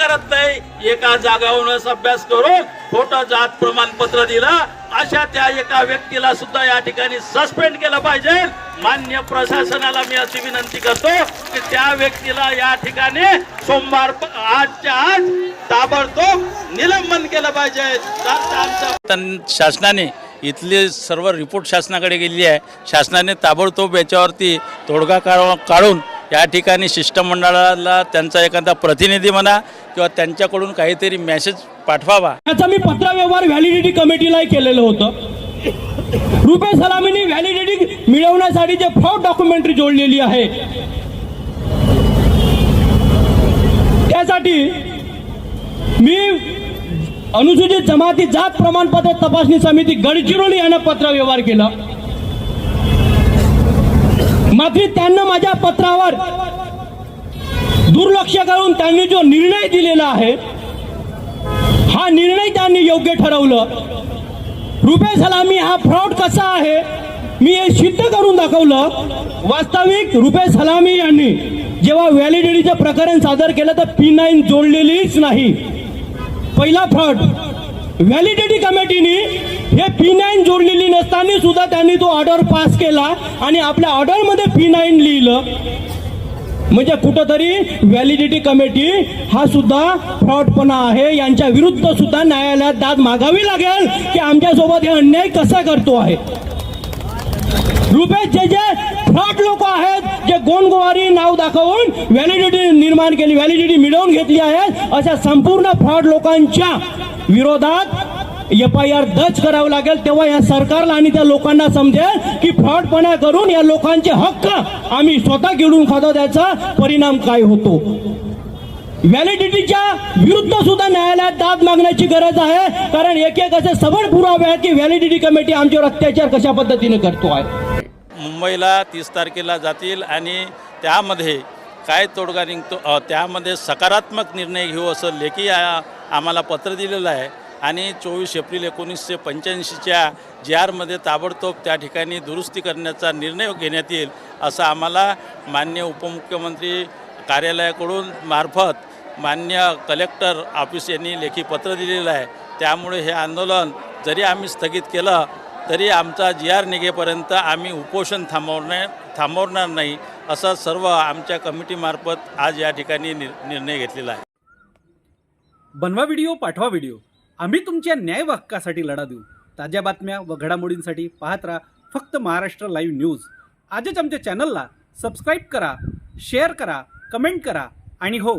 करत नाही. एका जागावरूनच अभ्यास करून खोटं जात प्रमाणपत्र दिलं. अशा त्या एका व्यक्तीला सुद्धा या ठिकाणी सस्पेंड केलं पाहिजे. मान्य प्रशासनाला मी अशी विनंती करतो की त्या व्यक्तीला या ठिकाणी सोमवार आजच्या आज ताबडतोब निलंबन केलं पाहिजे. शासनाने इथले सर्व रिपोर्ट शासनाकडे गेलेली आहे. शासनाने ताबडतोब याच्यावरती तोडगा काढ काढून या ठिकाणी शिष्टमंडळाला त्यांचा एखादा प्रतिनिधी म्हणा किंवा त्यांच्याकडून काहीतरी मेसेज पाठवावा. याचा मी पत्रव्यवहार व्हॅलिडिटी कमिटीलाही केलेलं होतं. रुपे सलामीने व्हॅलिडिटी मिळवण्यासाठी जे फ्रॉड डॉक्युमेंटरी जोडलेली आहे त्यासाठी मी अनुसूचित जमाती जात प्रमाणपत्र तपासणी समिती गडचिरोली यांना पत्रव्यवहार केला. मात्र त्यांना माझ्या पत्रावर दुर्लक्ष करून त्यांनी जो निर्णय दिलेला आहे हा निर्णय त्यांनी योग्य ठरवलं. रुपे सलामी हा फ्रॉड कसा आहे मी हे सिद्ध करून दाखवलं. वास्तविक रुपे सलामी यांनी जेव्हा व्हॅलिडिटीचं प्रकरण सादर केलं तर पी नाईन जोडलेलीच नाही. पहिला फ्रॉड व्हॅलिडिटी कमिटीने हे पी नाईन जोडलेली नसताना सुद्धा त्यांनी तो ऑर्डर पास केला आणि आपल्या ऑर्डरमध्ये पी नाईन लिहिलं. म्हणजे कुठंतरी व्हॅलिडिटी कमिटी हा सुद्धा फ्रॉडपणा आहे. यांच्या विरुद्ध सुद्धा न्यायालयात दाद मागावी लागेल की आमच्यासोबत हे अन्याय कसा करतो आहे? रुपेश जे जे फ्रॉड लोक आहेत जे गोणगोवारी नाव दाखवून व्हॅलिडिटी निर्माण केली व्हॅलिडिटी मिळवून घेतली आहे अशा संपूर्ण फ्रॉड लोकांच्या विरोधात एफ आय आर दर्ज करावं लागेल. तेव्हा या सरकारला आणि त्या लोकांना समजेल की फ्रॉडपणा करून या लोकांचे हक्क आम्ही स्वतः गिळून खातो त्याचा परिणाम काय होतो? व्हॅलिडिटीच्या विरुद्ध सुद्धा न्यायालयात दाद मागण्याची गरज आहे. कारण एक एक असे सबळ पुरावे आहेत की व्हॅलिडिटी कमिटी आमच्यावर अत्याचार कशा पद्धतीने करतो आहे. मुंबईला तीस तारखेला जातील आणि त्यामध्ये काय तोडगा निघतो त्यामध्ये सकारात्मक निर्णय घेऊ असं लेखी आम्हाला पत्र दिलेलं आहे. आणि चोवीस एप्रिल एकोणीसशे पंच्याऐंशीच्या जी आरमध्ये ताबडतोब त्या ठिकाणी दुरुस्ती करण्याचा निर्णय घेण्यात येईल असं आम्हाला मान्य उपमुख्यमंत्री कार्यालयाकडून मार्फत मान्य कलेक्टर ऑफिस यांनी लेखी पत्र दिलेलं आहे. त्यामुळे हे आंदोलन जरी आम्ही स्थगित केलं तरी आमचा जी आर निघेपर्यंत आम्ही उपोषण थांबवणे थांबवणार नाही असं सर्व आमच्या कमिटीमार्फत आज या ठिकाणी निर्णय घेतलेला आहे. बनवा व्हिडिओ पाठवा व्हिडिओ. आम्ही तुमच्या न्याय हक्कासाठी लढा देऊ. ताज्या बातम्या व घडामोडींसाठी पाहत राहा फक्त महाराष्ट्र लाईव्ह न्यूज. आजच आमच्या चॅनलला सबस्क्राईब करा शेअर करा कमेंट करा आणि हो